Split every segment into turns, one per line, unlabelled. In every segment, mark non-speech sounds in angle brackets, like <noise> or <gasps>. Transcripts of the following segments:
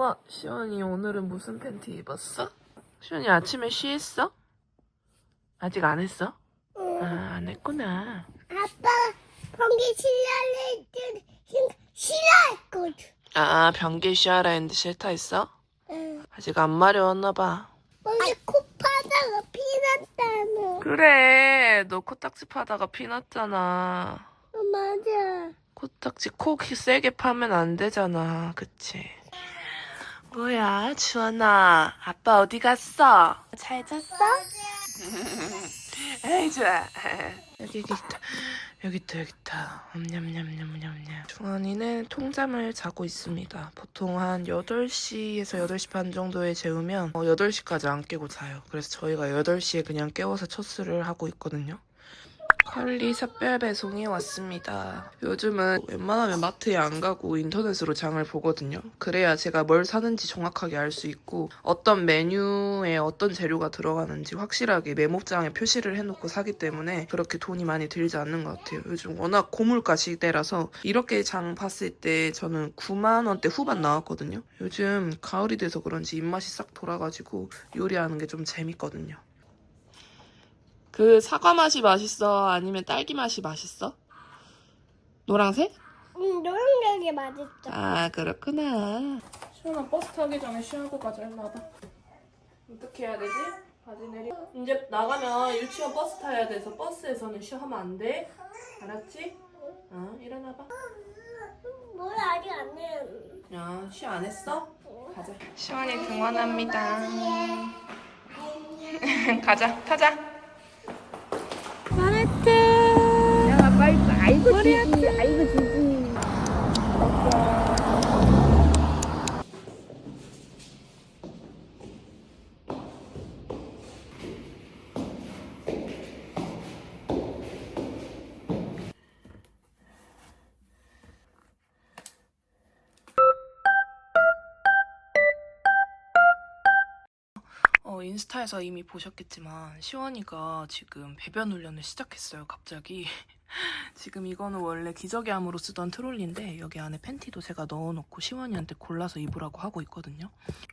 와, 시원이 오늘은 무슨 팬티 입었어? 시원이 아침에 쉬했어? 아직 안 했어? 아, 안 했구나.
아빠 번개 실랄래 했더니 싫어했거든.
아, 변기 쉬하라 했는데 싫다 했어?
응.
아직 안 마려웠나 봐.
번개 코파다가 피났다며.
그래, 너 코딱지 파다가 피 났잖아.
어, 맞아.
코딱지 코 세게 파면 안 되잖아. 그치? 뭐야, 주원아. 아빠 어디 갔어? 잘 잤어? 에이, 좋아. 여기, 여기 있다. 여기 있다, 여기 있다. 냠냠냠냠냠. 주원이는 통잠을 자고 있습니다. 보통 한 8시에서 8시 반 정도에 재우면 어, 8시까지 안 깨고 자요. 그래서 저희가 8시에 그냥 깨워서 첫수를 하고 있거든요. 컬리 샛별 배송이 왔습니다. 요즘은 웬만하면 마트에 안 가고 인터넷으로 장을 보거든요. 그래야 제가 뭘 사는지 정확하게 알 수 있고 어떤 메뉴에 어떤 재료가 들어가는지 확실하게 메모장에 표시를 해놓고 사기 때문에 그렇게 돈이 많이 들지 않는 것 같아요. 요즘 워낙 고물가 시대라서 이렇게 장 봤을 때 저는 9만 원대 후반 나왔거든요. 요즘 가을이 돼서 그런지 입맛이 싹 돌아가지고 요리하는 게 좀 재밌거든요. 그 사과 맛이 맛있어? 아니면 딸기 맛이 맛있어? 노랑색?
응, 노란색이 맛있어.
아 그렇구나. 시원아 버스 타기 전에 쉬하고 가자 일로 와봐. 어떻게 해야 되지? 바지 내리. 이제 나가면 유치원 버스 타야 돼서 버스에서는 쉬하면 안 돼. 알았지? 어 일어나봐.
뭘 아직 안 해.
야, 쉬 안 했어? 가자. 시원이 등원합니다. <laughs> 가자, 타자.
잘했대. 야, 빨리, 아이고, 지지, 아이고, 지지.
어, 인스타에서 이미 보셨겠지만 시원이가 지금 배변 훈련을 시작했어요. 갑자기. 지금 이거는 원래 기저귀함으로 쓰던 트롤리인데 여기 안에 팬티도 제가 넣어놓고 시원이한테 골라서 입으라고 하고 있거든요.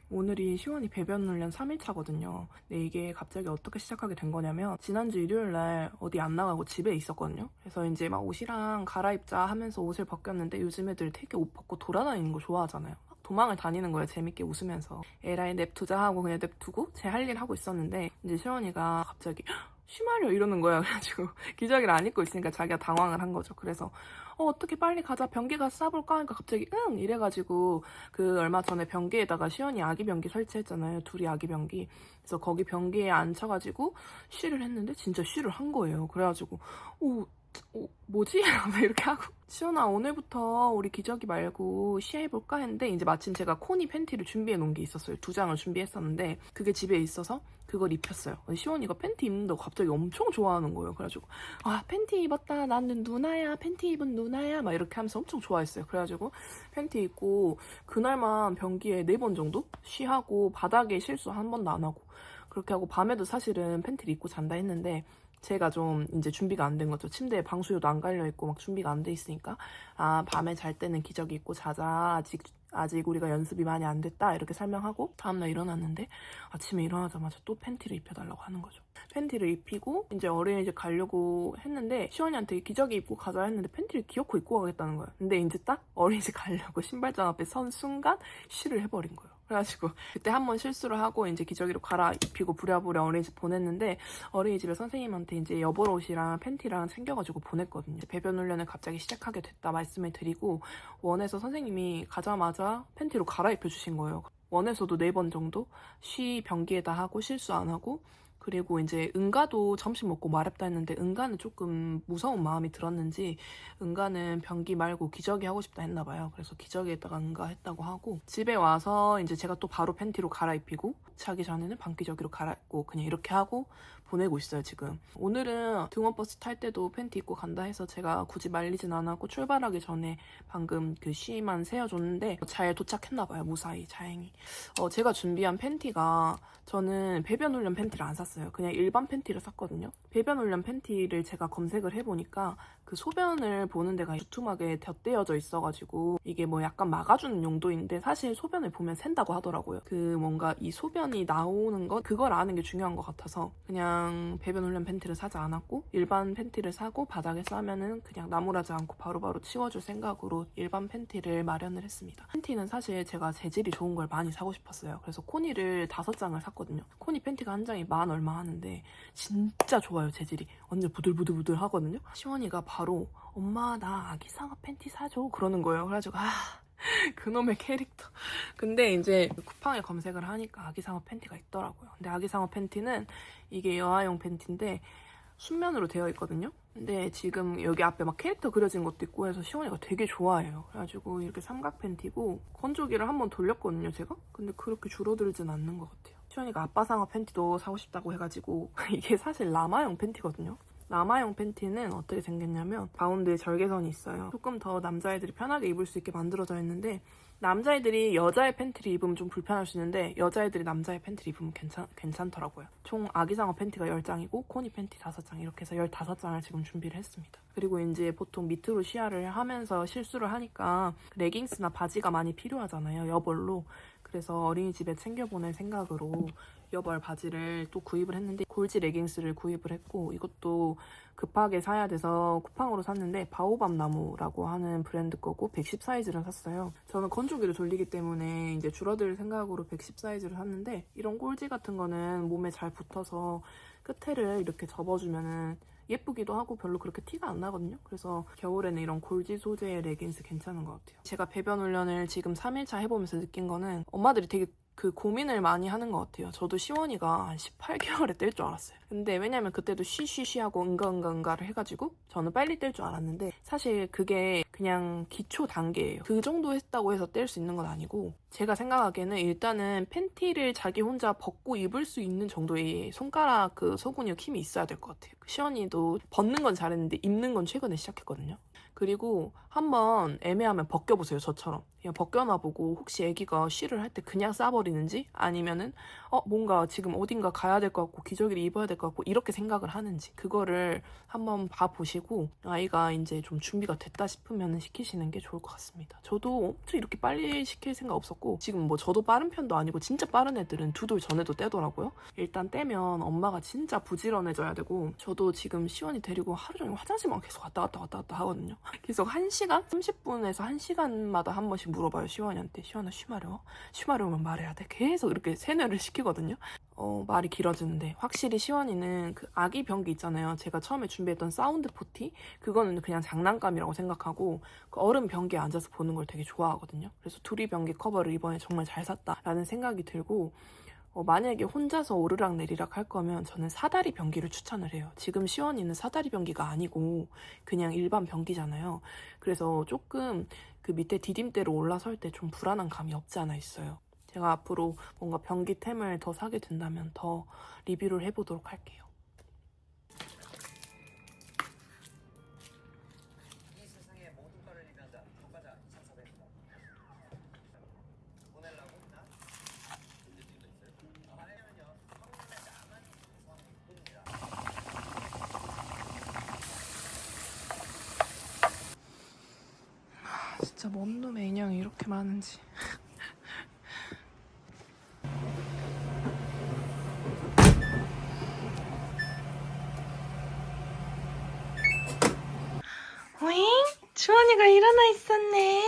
오늘이 시원이 배변 훈련 3일차거든요. 근데 이게 갑자기 어떻게 시작하게 된 거냐면 지난주 일요일 날 어디 안 나가고 집에 있었거든요. 그래서 이제 막 옷이랑 갈아입자 하면서 옷을 벗겼는데 요즘 애들 되게 옷 벗고 돌아다니는 거 좋아하잖아요. 막 도망을 다니는 거예요. 재밌게 웃으면서. 에라이 냅두자 하고 그냥 냅두고 제 할 일 하고 있었는데 이제 시원이가 갑자기 쉬마려 이러는 거야. <laughs> 그래가지고 기저귀를 안 입고 있으니까 자기가 당황을 한 거죠. 그래서 어, 어떻게 빨리 가자 변기 가서 싸볼까 하니까 갑자기 응 이래가지고 그 얼마 전에 변기에다가 시원이 아기 변기 설치했잖아요. 둘이 아기 변기. 그래서 거기 변기에 앉혀가지고 쉬를 했는데 진짜 쉬를 한 거예요. 그래가지고 오 어, 뭐지? <laughs> 막 이렇게 하고. 시연아 오늘부터 우리 기저귀 말고 쉬해볼까? 했는데 이제 마침 제가 코니 팬티를 준비해 놓은 게 있었어요. 두 장을 준비했었는데 그게 집에 있어서 그걸 입혔어요. 시원이가 팬티 입는다고 갑자기 엄청 좋아하는 거예요. 그래가지고 아 팬티 입었다. 나는 누나야. 팬티 입은 누나야. 막 이렇게 하면서 엄청 좋아했어요. 그래가지고 팬티 입고 그날만 변기에 네 번 정도 쉬하고 바닥에 실수 한 번도 안 하고 그렇게 하고 밤에도 사실은 팬티를 입고 잔다 했는데 제가 좀 이제 준비가 안 된 거죠. 침대에 방수요도 안 깔려 있고 막 준비가 안 돼 있으니까 아 밤에 잘 때는 기저귀 입고 자자 아직 아직 우리가 연습이 많이 안 됐다 이렇게 설명하고 다음날 일어났는데 아침에 일어나자마자 또 팬티를 입혀달라고 하는 거죠. 팬티를 입히고 이제 어린이집 가려고 했는데 시원이한테 기저귀 입고 가자 했는데 팬티를 기어코 입고 가겠다는 거예요. 근데 이제 딱 어린이집 가려고 신발장 앞에 선 순간 쉬를 해버린 거예요. 그래가지고 그때 한 번 실수를 하고 이제 기저귀로 갈아입히고 부랴부랴 어린이집 보냈는데 어린이집에 선생님한테 이제 여벌 옷이랑 팬티랑 챙겨가지고 보냈거든요. 배변 훈련을 갑자기 시작하게 됐다 말씀을 드리고 원에서 선생님이 가자마자 팬티로 갈아입혀 주신 거예요. 원에서도 네 번 정도 쉬 변기에다 하고 실수 안 하고 그리고 이제 응가도 점심 먹고 마렵다 했는데 응가는 조금 무서운 마음이 들었는지 응가는 변기 말고 기저귀 하고 싶다 했나 봐요. 그래서 기저귀에다가 응가 했다고 하고 집에 와서 이제 제가 또 바로 팬티로 갈아입히고 자기 전에는 반기저귀로 갈아입고 그냥 이렇게 하고 보내고 있어요 지금. 오늘은 등원버스 탈 때도 팬티 입고 간다 해서 제가 굳이 말리진 않았고 출발하기 전에 방금 그 쉬만 세워줬는데 잘 도착했나 봐요 무사히 다행히. 어, 제가 준비한 팬티가 저는 배변 훈련 팬티를 안 샀어요. 그냥 일반 팬티를 샀거든요. 배변 훈련 팬티를 제가 검색을 해보니까 그 소변을 보는 데가 두툼하게 덧대어져 있어가지고 이게 뭐 약간 막아주는 용도인데 사실 소변을 보면 샌다고 하더라고요. 그 뭔가 이 소변이 나오는 것 그걸 아는 게 중요한 것 같아서 그냥 배변 훈련 팬티를 사지 않았고 일반 팬티를 사고 바닥에 싸면은 그냥 나무라지 않고 바로바로 치워줄 생각으로 일반 팬티를 마련을 했습니다. 팬티는 사실 제가 재질이 좋은 걸 많이 사고 싶었어요. 그래서 코니를 다섯 장을 샀거든요. 코니 팬티가 한 장이 만 얼마 하는데 진짜 좋아요 재질이 완전 부들부들부들 하거든요. 시원이가 바로 엄마 나 아기 상어 팬티 사줘 그러는 거예요. 그래가지고 아 그놈의 캐릭터. 근데 이제 쿠팡에 검색을 하니까 아기상어 팬티가 있더라고요. 근데 아기상어 팬티는 이게 여아용 팬티인데 순면으로 되어 있거든요. 근데 지금 여기 앞에 막 캐릭터 그려진 것도 있고 해서 시원이가 되게 좋아해요. 그래가지고 이렇게 삼각 팬티고 건조기를 한번 돌렸거든요, 제가. 근데 그렇게 줄어들진 않는 것 같아요. 시원이가 아빠 상어 팬티도 사고 싶다고 해가지고 <laughs> 이게 사실 라마용 팬티거든요. 라마용 팬티는 어떻게 생겼냐면 가운데에 절개선이 있어요. 조금 더 남자애들이 편하게 입을 수 있게 만들어져 있는데 남자애들이 여자의 팬티를 입으면 좀 불편할 수 있는데 여자애들이 남자의 팬티를 입으면 괜찮, 괜찮더라고요. 총 아기상어 팬티가 10장이고 코니 팬티 5장 이렇게 해서 15장을 지금 준비를 했습니다. 그리고 이제 보통 밑으로 시야를 하면서 실수를 하니까 레깅스나 바지가 많이 필요하잖아요. 여벌로. 그래서 어린이집에 챙겨보낼 생각으로 여벌 바지를 또 구입을 했는데 골지 레깅스를 구입을 했고 이것도 급하게 사야 돼서 쿠팡으로 샀는데 바오밤 나무라고 하는 브랜드 거고 110 사이즈를 샀어요. 저는 건조기를 돌리기 때문에 이제 줄어들 생각으로 110 사이즈를 샀는데 이런 꼴지 같은 거는 몸에 잘 붙어서 끝에를 이렇게 접어주면은 예쁘기도 하고 별로 그렇게 티가 안 나거든요. 그래서 겨울에는 이런 골지 소재의 레깅스 괜찮은 것 같아요. 제가 배변 훈련을 지금 3일차 해보면서 느낀 거는 엄마들이 되게 그 고민을 많이 하는 것 같아요. 저도 시원이가 한 18개월에 뗄 줄 알았어요. 근데 왜냐면 그때도 쉬쉬쉬 하고 응가응가응가를 해가지고 저는 빨리 뗄 줄 알았는데 사실 그게 그냥 기초 단계예요. 그 정도 했다고 해서 뗄 수 있는 건 아니고 제가 생각하기에는 일단은 팬티를 자기 혼자 벗고 입을 수 있는 정도의 손가락 그 소근육 힘이 있어야 될 것 같아요. 시원이도 벗는 건 잘했는데 입는 건 최근에 시작했거든요. 그리고 한번 애매하면 벗겨보세요, 저처럼. 그냥 벗겨놔보고 혹시 애기가 쉬를 할 때 그냥 싸버리는지 아니면은 어, 뭔가 지금 어딘가 가야 될 것 같고 기저귀를 입어야 될 것 같고 이렇게 생각을 하는지 그거를 한번 봐보시고 아이가 이제 좀 준비가 됐다 싶으면 시키시는 게 좋을 것 같습니다. 저도 엄청 이렇게 빨리 시킬 생각 없었고 지금 뭐 저도 빠른 편도 아니고 진짜 빠른 애들은 두 돌 전에도 떼더라고요. 일단 떼면 엄마가 진짜 부지런해져야 되고 저도 지금 시원이 데리고 하루 종일 화장실만 계속 왔다 갔다 왔다 갔다 하거든요. <laughs> 계속 1시간? 30분에서 1시간마다 한 번씩 물어봐요, 시원이한테. 시원아, 쉬마려워? 쉬마려우면 말해야 돼. 계속 이렇게 세뇌를 시키거든요. 어, 말이 길어지는데 확실히 시원이는 그 아기 변기 있잖아요. 제가 처음에 준비했던 사운드 포티 그거는 그냥 장난감이라고 생각하고 그 어른 변기에 앉아서 보는 걸 되게 좋아하거든요. 그래서 둘이 변기 커버를 이번에 정말 잘 샀다라는 생각이 들고 어, 만약에 혼자서 오르락 내리락 할 거면 저는 사다리 변기를 추천을 해요. 지금 시원이는 사다리 변기가 아니고 그냥 일반 변기잖아요. 그래서 조금 그 밑에 디딤대로 올라설 때 좀 불안한 감이 없지 않아 있어요. 제가 앞으로 뭔가 변기템을 더 사게 된다면 더 리뷰를 해보도록 할게요. 많은지. 오잉? 주원이가 일어나 있었네.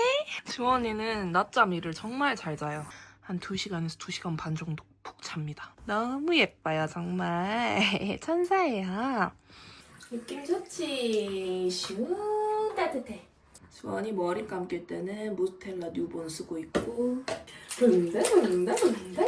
주원이는 낮잠 일을 정말 잘 자요. 한 2시간에서 2시간 반 정도 푹 잡니다. 너무 예뻐요, 정말. <laughs> 천사예요. 느낌 좋지? 슈 따뜻해. 주원이 머리 감길 때는 무스텔라 뉴본 쓰고 있고. 붕대 붕대 붕대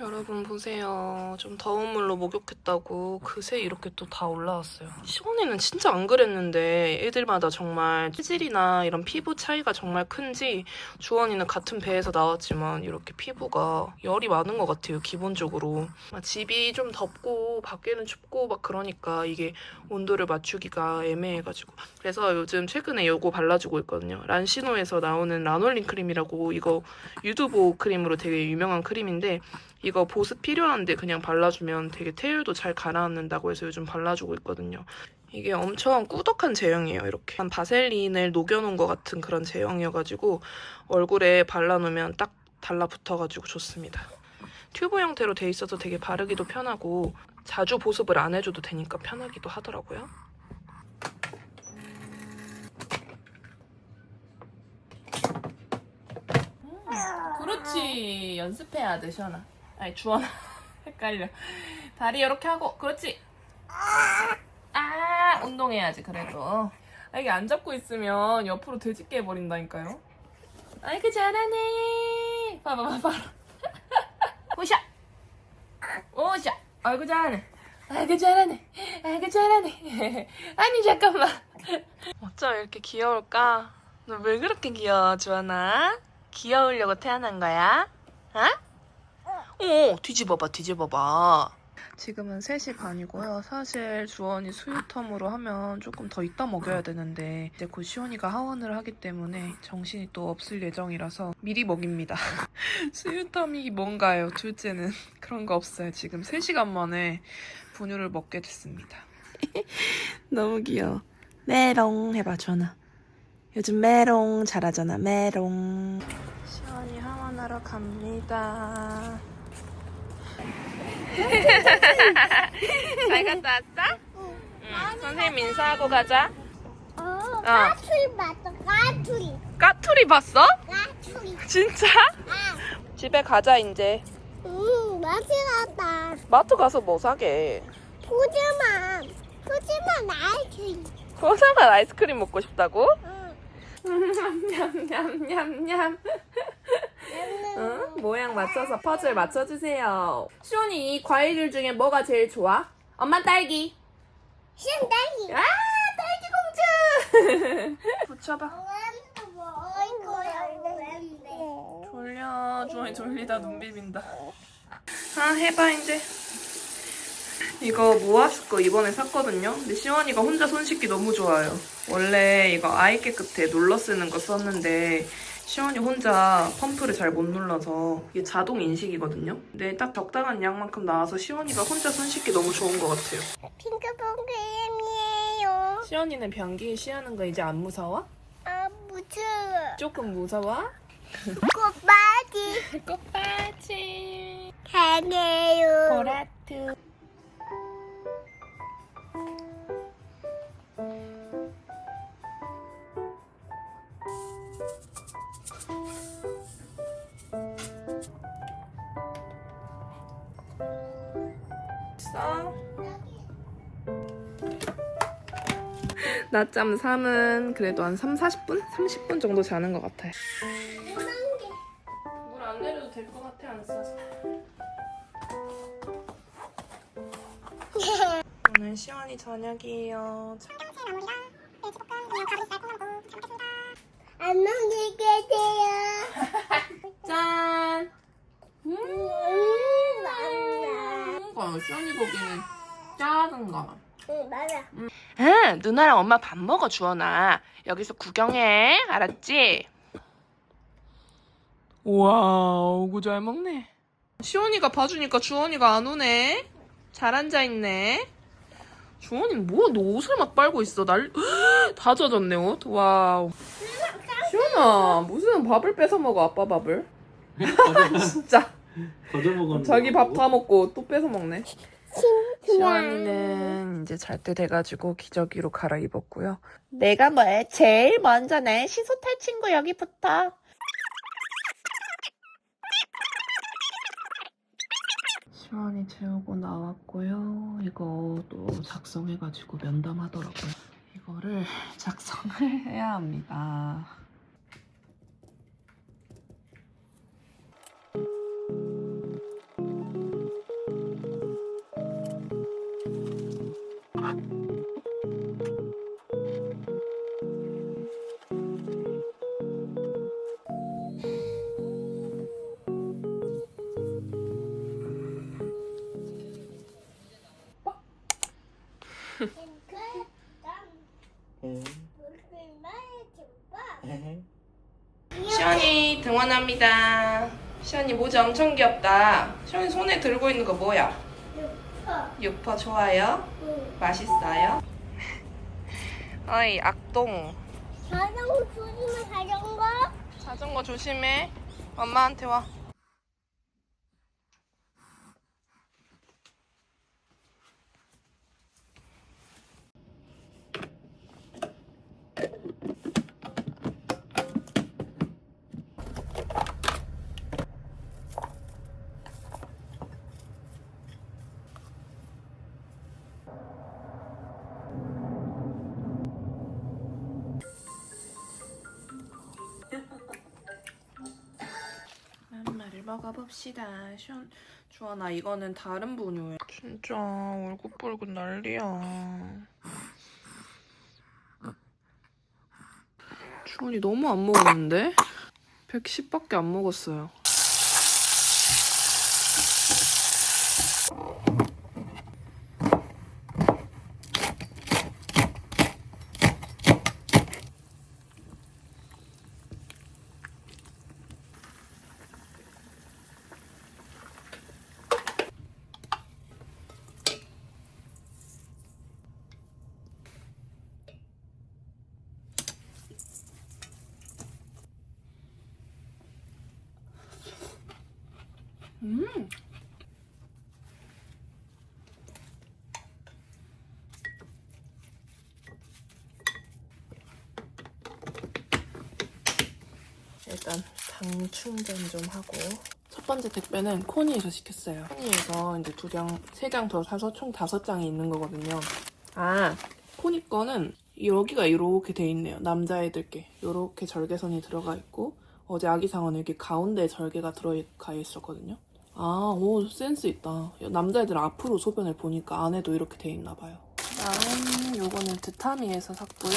여러분 보세요. 좀 더운 물로 목욕했다고 그새 이렇게 또 다 올라왔어요. 시원이는 진짜 안 그랬는데 애들마다 정말 체질이나 이런 피부 차이가 정말 큰지 주원이는 같은 배에서 나왔지만 이렇게 피부가 열이 많은 것 같아요 기본적으로. 막 집이 좀 덥고 밖에는 춥고 막 그러니까 이게 온도를 맞추기가 애매해가지고. 그래서 요즘 최근에 요거 발라주고 있거든요. 란시노에서 나오는 라놀린 크림이라고 이거 유두보 크림으로 되게 유명한 크림인데 이거 보습 필요한데 그냥 발라주면 되게 태율도 잘 가라앉는다고 해서 요즘 발라주고 있거든요. 이게 엄청 꾸덕한 제형이에요. 이렇게 한 바셀린을 녹여놓은 것 같은 그런 제형이어가지고 얼굴에 발라놓으면 딱 달라붙어가지고 좋습니다. 튜브 형태로 돼 있어서 되게 바르기도 편하고 자주 보습을 안 해줘도 되니까 편하기도 하더라고요. 그렇지 연습해야 돼 시원아 아니 주원아 <laughs> 헷갈려. 다리 이렇게 하고 그렇지. 아 운동해야지 그래도. 아, 이게 안 잡고 있으면 옆으로 되짓게 해버린다니까요. 아이고 잘하네. 봐봐 봐봐 <laughs> 오샤. 오샤. 아이고 잘하네. 아이고 잘하네. 아이고 잘하네. <laughs> 아니 잠깐만. 어쩜 이렇게 귀여울까? 너 왜 그렇게 귀여워 주원아? 귀여우려고 태어난 거야? 어? 어, 뒤집어봐, 뒤집어봐. 지금은 3시 반이고요. 사실 주원이 수유텀으로 하면 조금 더 이따 먹여야 되는데 이제 곧 시원이가 하원을 하기 때문에 정신이 또 없을 예정이라서 미리 먹입니다. <laughs> 수유텀이 뭔가요, 둘째는. <laughs> 그런 거 없어요. 지금 3시간 만에 분유를 먹게 됐습니다. <laughs> 너무 귀여워. 메롱 해봐, 주원아. 요즘 메롱 잘하잖아, 메롱. 시원이 하원하러 갑니다. <laughs> 잘 갔다 왔어? 응. 선생님 인사하고 가자.
어,
까투리
맞다. 까투리.
까투리 봤어?
까투리.
진짜?
아,
집에 가자, 이제.
음, 맛있었다.
마트 가서 뭐 사게?
푸짐한, 푸짐한 아이스크림.
고상한 아이스크림 먹고 싶다고?
응.
냠냠냠냠. 응? 모양 맞춰서 퍼즐 맞춰주세요. 시원이 이 과일들 중에 뭐가 제일 좋아? 엄마 딸기.
신다기.
아, 딸기 공주. <laughs> 붙여봐. 졸려. 주원이 졸리다 눈 비빈다. 아, 해봐 이제. 이거 모아스 거 이번에 샀거든요. 근데 시원이가 혼자 손 씻기 너무 좋아요. 원래 이거 아이 깨끗해 눌러 쓰는 거 썼는데 시원이 혼자 펌프를 잘 못 눌러서 이게 자동 인식이거든요. 근데 딱 적당한 양만큼 나와서 시원이가 혼자 손 씻기 너무 좋은 것 같아요.
핑크퐁 크림이에요.
시원이는 변기 쉬하는 거 이제 안 무서워?
아, 무서워.
조금 무서워?
꽃바지.
꽃받침
다네요.
보라트 낮잠 3은 그래도 한 3, 40분? 30분 정도 자는 것 같아요. 물안 내려도 될 것 같아, 안 써서. 오늘 시원이 저녁이에요.
안녕히 계세요. <laughs>
짠!
음,
어, 시원이 고기는 작은 거.
응, 맞아.
응, 누나랑 엄마 밥 먹어, 주원아. 여기서 구경해, 알았지? 우와, 오구 잘 먹네. 시원이가 봐주니까 주원이가 안 오네. 잘 앉아있네. 주원이는 뭐야, 너 옷을 막 빨고 있어. 날, <gasps> 다 젖었네, 옷. 와우. 시원아, 무슨 밥을 뺏어 먹어, 아빠 밥을? <laughs> 진짜.
거저 먹었는데
자기 밥 다 먹고 또 뺏어 먹네. 시원이는 이제 잘 때 돼가지고 기저귀로 갈아입었고요.
내가 뭐해? 제일 먼저 내 시소탈 친구 여기부터.
시원이 재우고 나왔고요. 이거 또 작성해가지고 면담하더라고요. 이거를 <laughs> 작성을 해야 합니다. 모자 엄청 귀엽다. 시안이 손에 들고 있는 거 뭐야? 육퍼 좋아요? 맛있어요? <laughs> 어이 악동
자전거 조심해 자전거
자전거 조심해 엄마한테 와 먹어봅시다. 시원, 주원아 이거는 다른 분유야. 진짜 울긋불긋 난리야. 주원이 너무 안 먹었는데? 110밖에 안 먹었어요. 음. 일단 당 충전 좀 하고 첫 번째 택배는 코니에서 시켰어요. 코니에서 이제 두 장, 세 장 더 사서 총 다섯 장이 있는 거거든요. 아, 코니 거는 여기가 이렇게 돼 있네요. 남자애들께 이렇게 절개선이 들어가 있고 어제 아기 상어는 여기 가운데 절개가 들어가 있었거든요. 아, 오, 센스 있다. 남자애들 앞으로 소변을 보니까 안에도 이렇게 돼 있나 봐요. 다음 요거는 드타미에서 샀고요.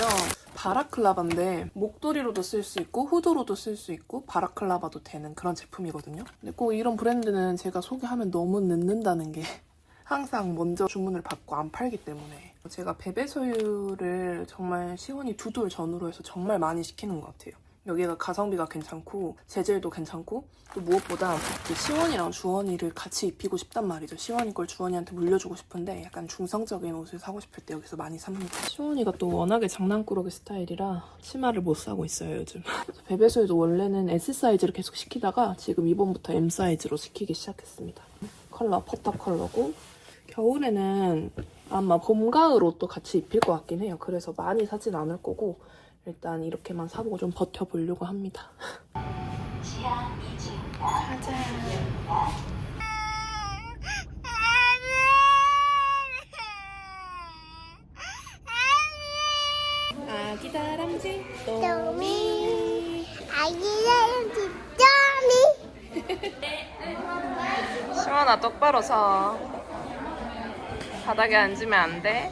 바라클라바인데 목도리로도 쓸 수 있고 후드로도 쓸 수 있고 바라클라바도 되는 그런 제품이거든요. 근데 꼭 이런 브랜드는 제가 소개하면 너무 늦는다는 게 <laughs> 항상 먼저 주문을 받고 안 팔기 때문에 제가 베베소유를 정말 시원히 두 돌 전후로 해서 정말 많이 시키는 것 같아요. 여기가 가성비가 괜찮고 재질도 괜찮고 또 무엇보다 그 시원이랑 주원이를 같이 입히고 싶단 말이죠. 시원이 걸 주원이한테 물려주고 싶은데 약간 중성적인 옷을 사고 싶을 때 여기서 많이 삽니다. 시원이가 또 워낙에 장난꾸러기 스타일이라 치마를 못 사고 있어요 요즘. <laughs> 베베소에도 원래는 S 사이즈를 계속 시키다가 지금 이번부터 M 사이즈로 시키기 시작했습니다. 컬러 퍼터 컬러고 겨울에는 아마 봄 가을 옷도 같이 입힐 것 같긴 해요. 그래서 많이 사진 않을 거고 일단 이렇게만 사보고 좀 버텨보려고 합니다. 가자. 아기 다람쥐
또미 아기는 뒷점이
시원아 똑바로 서 바닥에 앉으면 안 돼.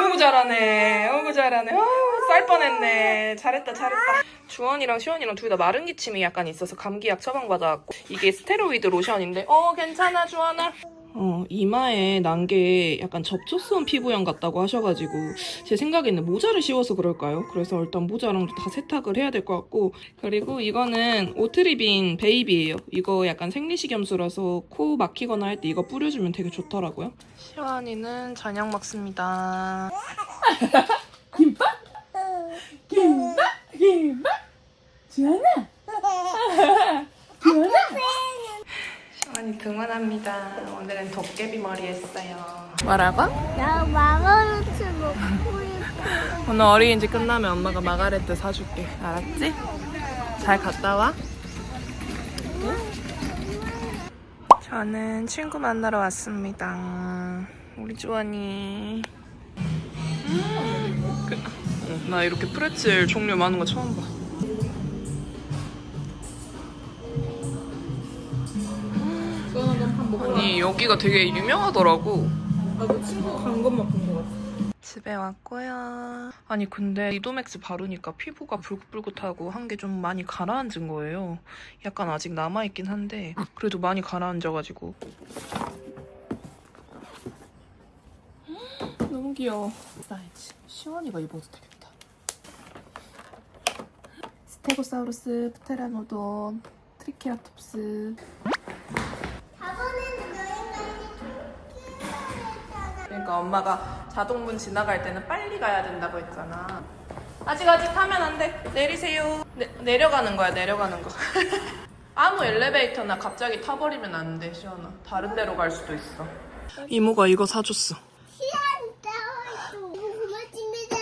어이구 잘하네. 어이구 잘하네. 어이구 쌀 뻔했네. 잘했다 잘했다. 주원이랑 시원이랑 둘 다 마른 기침이 약간 있어서 감기약 처방받아갖고 이게 스테로이드 로션인데 어 괜찮아 주원아. 어 이마에 난 게 약간 접촉성 피부염 같다고 하셔가지고 제 생각에는 모자를 씌워서 그럴까요? 그래서 일단 모자랑도 다 세탁을 해야 될 것 같고 그리고 이거는 오트리빈 베이비예요. 이거 약간 생리식염수라서 코 막히거나 할 때 이거 뿌려주면 되게 좋더라고요. 시원이는 저녁 먹습니다. <laughs> 시 <laughs> 원이 등원합니다. 오늘은 도깨비 머리 했어요. 뭐라고?
나 마가로트 먹고 싶어
오늘 어린이집 끝나면 엄마가 마가레트 사줄게. 알았지? 잘 갔다 와. 저는 친구 만나러 왔습니다. 우리 주원이. 음, 나 이렇게 프레첼 종류 많은 거 처음 봐. 아니 여기가 되게 유명하더라고.
나도 친구가 간 것만 본 것 같아.
집에 왔고요. 아니 근데 리도맥스 바르니까 피부가 불긋불긋하고 한 게 좀 많이 가라앉은 거예요. 약간 아직 남아있긴 한데 그래도 많이 가라앉아가지고 너무 귀여워. 사이즈. 시원이가 입어도 되겠다. 스테고사우루스, 프테라노돈, 트리케라톱스. 그러니까 엄마가 자동문 지나갈 때는 빨리 가야 된다고 했잖아. 아직 아직 타면 안 돼. 내리세요. 내, 내려가는 거야, 내려가는 거. <laughs> 아무 엘리베이터나 갑자기 타버리면 안 돼, 시원아. 다른 데로 갈 수도 있어. 이모가 이거 사줬어.
고맙습니다.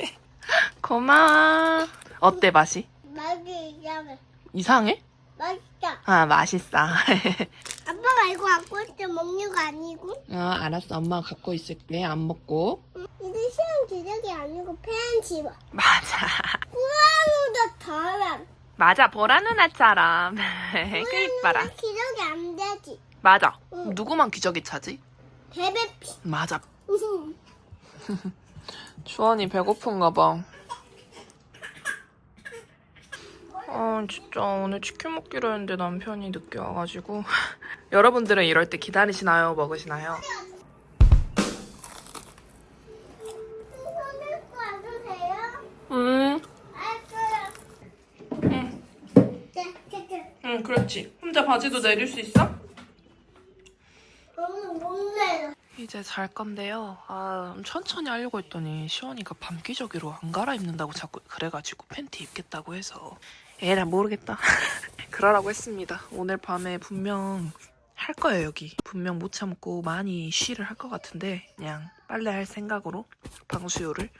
<laughs>
고마워. 어때 맛이?
맛이 이상해.
이상해?
맛있다.
아 맛있어. <laughs>
아빠가 이거 갖고 있어 먹는 거 아니고?
아 알았어. 엄마가 갖고 있을게. 안 먹고.
응. 이게 시간 기적이 아니고 팬집어.
맞아. <laughs>
후라노도 더람.
맞아. 보라 누나처럼. 그 이뻐라.
기적이 안 되지.
맞아.
응.
누구만 기저귀 차지?
베베피.
맞아. <laughs> 주원이 배고픈가 봐. 아 진짜 오늘 치킨 먹기로 했는데 남편이 늦게 와가지고 <laughs> 여러분들은 이럴 때 기다리시나요? 먹으시나요? 응. 응, 그렇지. 혼자 바지도 내릴 수 있어? 이제 잘 건데요. 아, 천천히 하려고 했더니 시원이가 밤 기저귀로 안 갈아입는다고 자꾸 그래가지고 팬티 입겠다고 해서 에라 모르겠다. <laughs> 그러라고 했습니다. 오늘 밤에 분명 할 거예요 여기. 분명 못 참고 많이 쉬를 할 것 같은데 그냥 빨래 할 생각으로 방수요를.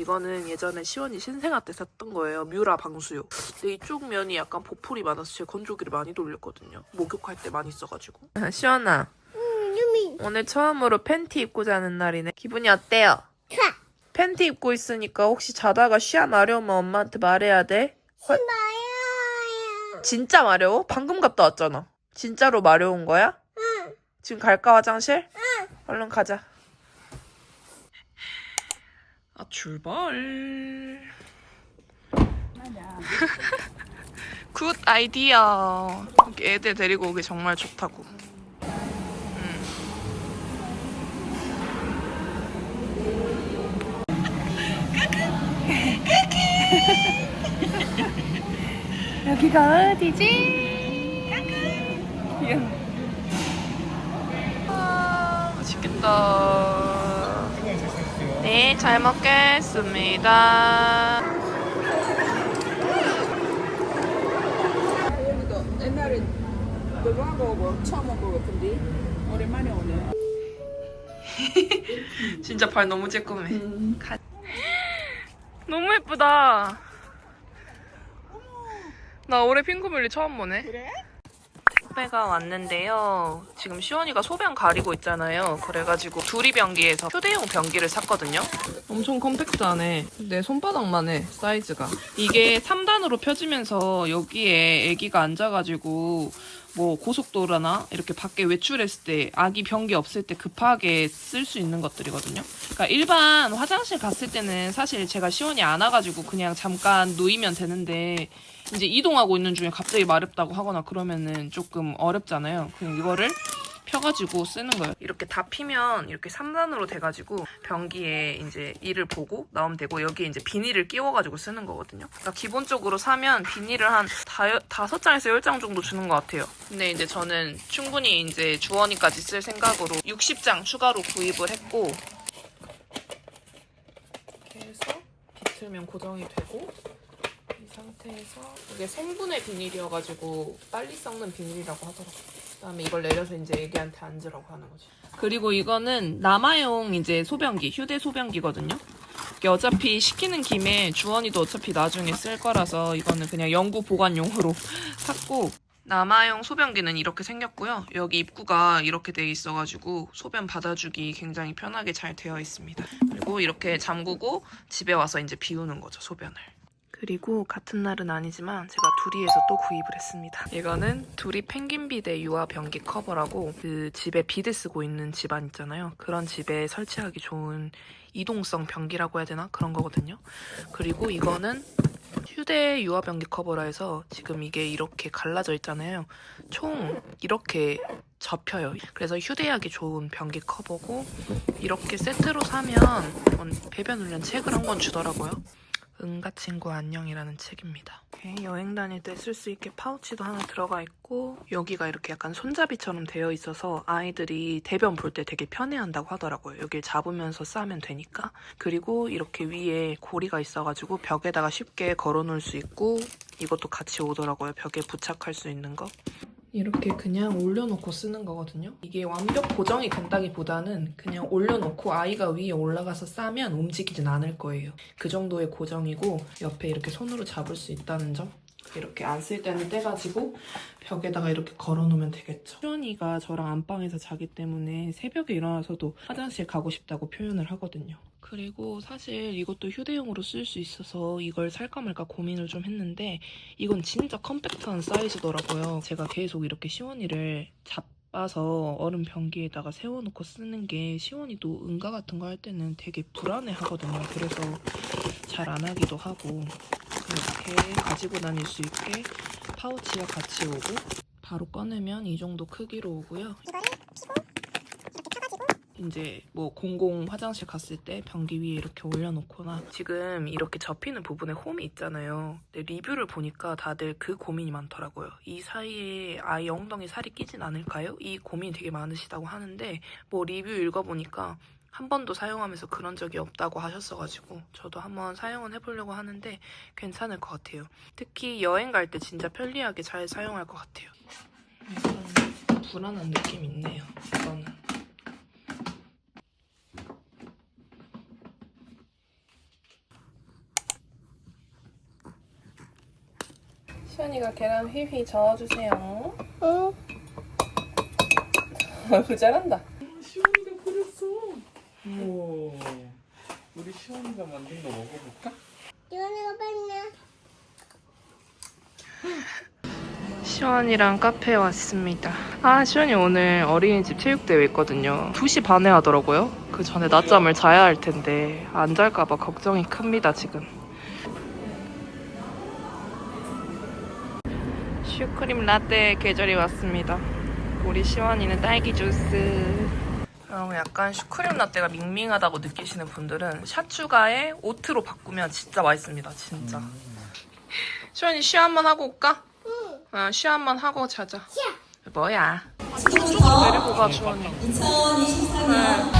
이거는 예전에 시원이 신생아 때 샀던 거예요. 뮤라 방수요. 근데 이쪽 면이 약간 보풀이 많아서 제 건조기를 많이 돌렸거든요. 목욕할 때 많이 써가지고. <laughs> 시원아.
음, 유미.
오늘 처음으로 팬티 입고 자는 날이네. 기분이 어때요?
차.
팬티 입고 있으니까 혹시 자다가 쉬야 마려우면 엄마한테 말해야 돼.
마야.
진짜 마려워? 방금 갔다 왔잖아. 진짜로 마려운 거야?
응.
지금 갈까 화장실? 응. 얼른 가자. 아 출발. <laughs> 굿 아이디어. 애들 데리고 오기 정말 좋다고. 음. 여기가 어디지? 귀여워. 아, 맛있겠다. 네, 잘 먹겠습니다.
여기도 옛날에 너하고 뭐 처음 온거 같은데 오랜만에 오네.
진짜 발 너무 쬐끔해. 가- 너무 예쁘다. 나 올해 핑크뮬리 처음 보네.
그래?
후배가 왔는데요. 지금 시원이가 소변 가리고 있잖아요. 그래가지고 두리변기에서 휴대용 변기를 샀거든요. 엄청 컴팩트하네. 내 손바닥만 해, 사이즈가. 이게 3단으로 펴지면서 여기에 아기가 앉아가지고 뭐 고속도로나 이렇게 밖에 외출했을 때 아기 변기 없을 때 급하게 쓸 수 있는 것들이거든요. 그러니까 일반 화장실 갔을 때는 사실 제가 시원이 안 와가지고 그냥 잠깐 놓이면 되는데 이제 이동하고 있는 중에 갑자기 마렵다고 하거나 그러면은 조금 어렵잖아요. 그냥 이거를 펴가지고 쓰는 거예요. 이렇게 다 피면 이렇게 3단으로 돼가지고 변기에 이제 이를 보고 나오면 되고 여기에 이제 비닐을 끼워가지고 쓰는 거거든요. 그러니까 기본적으로 사면 비닐을 한 다, 다섯 장에서 열 장 정도 주는 것 같아요. 근데 이제 저는 충분히 이제 주원이까지 쓸 생각으로 60장 추가로 구입을 했고 해서 비틀면 고정이 되고 이 상태에서 이게 생분해 비닐이어가지고 빨리 썩는 비닐이라고 하더라고요. 그다음에 이걸 내려서 이제 애기한테 앉으라고 하는 거지. 그리고 이거는 남아용 이제 소변기, 휴대 소변기거든요. 이게 어차피 시키는 김에 주원이도 어차피 나중에 쓸 거라서 이거는 그냥 영구 보관용으로 <laughs> 샀고 남아용 소변기는 이렇게 생겼고요. 여기 입구가 이렇게 돼 있어가지고 소변 받아주기 굉장히 편하게 잘 되어 있습니다. 그리고 이렇게 잠그고 집에 와서 이제 비우는 거죠, 소변을. 그리고 같은 날은 아니지만 제가 두리에서 또 구입을 했습니다. 이거는 두리 펭귄 비데 유아 변기 커버라고 그 집에 비데 쓰고 있는 집안 있잖아요. 그런 집에 설치하기 좋은 이동성 변기라고 해야 되나? 그런 거거든요. 그리고 이거는 휴대 유화 변기 커버라 해서 지금 이게 이렇게 갈라져 있잖아요. 총 이렇게 접혀요. 그래서 휴대하기 좋은 변기 커버고 이렇게 세트로 사면 배변 훈련 책을 한 권 주더라고요. 응가 친구 안녕이라는 책입니다. 여행 다닐 때 쓸 수 있게 파우치도 하나 들어가 있고 여기가 이렇게 약간 손잡이처럼 되어 있어서 아이들이 대변 볼 때 되게 편해한다고 하더라고요. 여길 잡으면서 싸면 되니까. 그리고 이렇게 위에 고리가 있어가지고 벽에다가 쉽게 걸어놓을 수 있고 이것도 같이 오더라고요. 벽에 부착할 수 있는 거. 이렇게 그냥 올려놓고 쓰는 거거든요. 이게 완벽 고정이 된다기보다는 그냥 올려놓고 아이가 위에 올라가서 싸면 움직이진 않을 거예요. 그 정도의 고정이고 옆에 이렇게 손으로 잡을 수 있다는 점. 이렇게 안 쓸 때는 떼가지고 벽에다가 이렇게 걸어놓으면 되겠죠. 수연이가 저랑 안방에서 자기 때문에 새벽에 일어나서도 화장실 가고 싶다고 표현을 하거든요. 그리고 사실 이것도 휴대용으로 쓸 수 있어서 이걸 살까 말까 고민을 좀 했는데 이건 진짜 컴팩트한 사이즈더라고요. 제가 계속 이렇게 시원이를 잡아서 얼음 변기에다가 세워놓고 쓰는 게 시원이도 응가 같은 거 할 때는 되게 불안해 하거든요. 그래서 잘 안 하기도 하고 이렇게 가지고 다닐 수 있게 파우치와 같이 오고 바로 꺼내면 이 정도 크기로 오고요. 이 제 뭐 공공 화장실 갔을 때 변기 위에 이렇게 올려놓거나 지금 이렇게 접히는 부분에 홈이 있잖아요. 근데 리뷰를 보니까 다들 그 고민이 많더라고요. 이 사이에 아이 엉덩이 살이 끼진 않을까요? 이 고민이 되게 많으시다고 하는데 뭐 리뷰 읽어보니까 한 번도 사용하면서 그런 적이 없다고 하셨어가지고 저도 한번 사용은 해보려고 하는데 괜찮을 것 같아요. 특히 여행 갈 때 진짜 편리하게 잘 사용할 것 같아요. 약간 불안한 느낌 있네요. 이거는. 시연이가 계란 휘휘 저어주세요.
응.
그 잘한다.
시원이가 그렸어. 우와. 우리 시원이가 만든 거 먹어볼까?
이거는 봤나?
시원이랑 카페에 왔습니다. 아, 시원이 오늘 어린이집 체육대회 있거든요. 2시 반에 하더라고요. 그 전에 낮잠을 자야 할 텐데 안 잘까봐 걱정이 큽니다, 지금. 크림 라떼 계절이 왔습니다. 우리 시원이는 딸기 주스. 여러분 약간 슈크림 라떼가 밍밍하다고 느끼시는 분들은 샷 추가에 오트로 바꾸면 진짜 맛있습니다, 진짜. 시원이 쉬 한번 하고 올까?
응.
어, 쉬 한번 하고 자자.
쉬어.
뭐야? 데리고 가, 주원이.
좀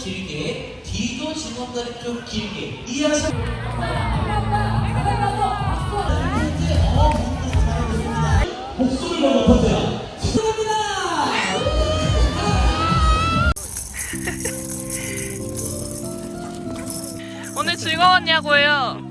길게 뒤도 지금까지 좀 길게. 이해하
즐거웠냐고요?